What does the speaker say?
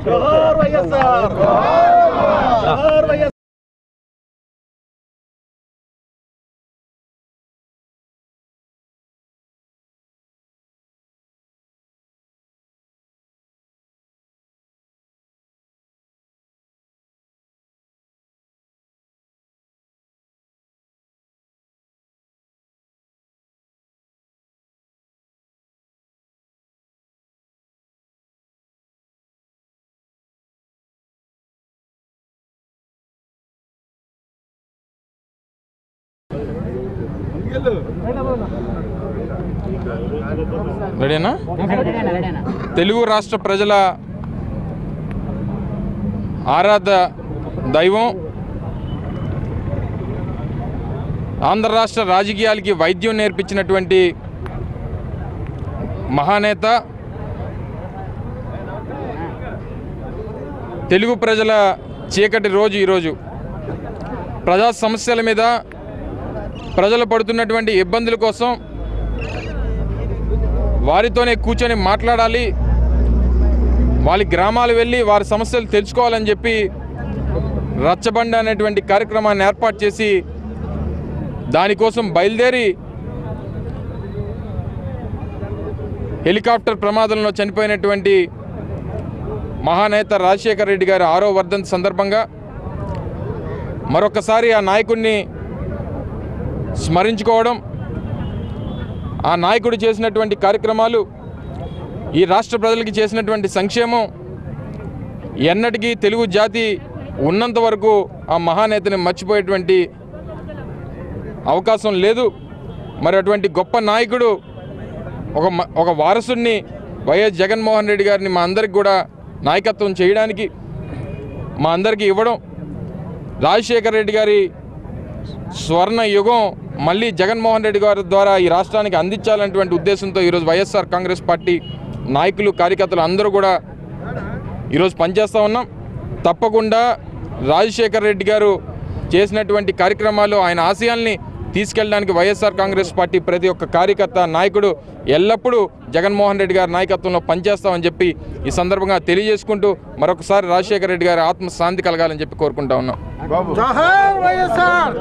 వైఎస్ఆర్ వైఎస్ఆర్ రెడీనా? తెలుగు రాష్ట్ర ప్రజల ఆరాధ దైవం ఆంధ్ర రాష్ట్ర రాజకీయాలకి వైద్యం నేర్పించినటువంటి మహానేత తెలుగు ప్రజల చీకటి రోజు ఈరోజు. ప్రజా సమస్యల మీద ప్రజలు పడుతున్నటువంటి ఇబ్బందుల కోసం వారితోనే కూర్చొని మాట్లాడాలి. వాళ్ళ గ్రామాలు వెళ్ళి వారి సమస్యలు తెలుసుకోవాలని చెప్పి రచ్చబండ అనేటువంటి కార్యక్రమాన్ని ఏర్పాటు చేసి దానికోసం బయలుదేరి హెలికాప్టర్ ప్రమాదంలో చనిపోయినటువంటి మహానేత రాజశేఖర రెడ్డి గారి ఆరో వర్ధంతి సందర్భంగా మరొకసారి ఆ నాయకుడిని స్మరించుకోవడం ఆ నాయకుడు చేసినటువంటి కార్యక్రమాలు ఈ రాష్ట్ర ప్రజలకి చేసినటువంటి సంక్షేమం ఎన్నటికీ తెలుగు జాతి ఉన్నంత వరకు ఆ మహానేతని మర్చిపోయేటువంటి అవకాశం లేదు. మరి అటువంటి గొప్ప నాయకుడు ఒక మ- ఒక వారసుడిని వైఎస్ జగన్మోహన్ రెడ్డి గారిని మా అందరికి కూడా నాయకత్వం చేయడానికి మా అందరికీ ఇవ్వడం రాజశేఖర రెడ్డి గారి స్వర్ణ యుగం మళ్ళీ జగన్మోహన్ రెడ్డి గారి ద్వారా ఈ రాష్ట్రానికి అందించాలనేటువంటి ఉద్దేశంతో ఈరోజు వైఎస్ఆర్ కాంగ్రెస్ పార్టీ నాయకులు కార్యకర్తలు అందరూ కూడా ఈరోజు పనిచేస్తూ ఉన్నాం. తప్పకుండా రాజశేఖర రెడ్డి గారు చేసినటువంటి కార్యక్రమాలు ఆయన ఆశయాల్ని తీసుకెళ్ళడానికి వైఎస్ఆర్ కాంగ్రెస్ పార్టీ ప్రతి ఒక్క కార్యకర్త నాయకుడు ఎల్లప్పుడూ జగన్మోహన్ రెడ్డి గారి నాయకత్వంలో పనిచేస్తామని చెప్పి ఈ సందర్భంగా తెలియజేసుకుంటూ మరొకసారి రాజశేఖర రెడ్డి గారి ఆత్మశాంతి కలగాలని చెప్పి కోరుకుంటా ఉన్నాం. జోహార్ వైఎస్ఆర్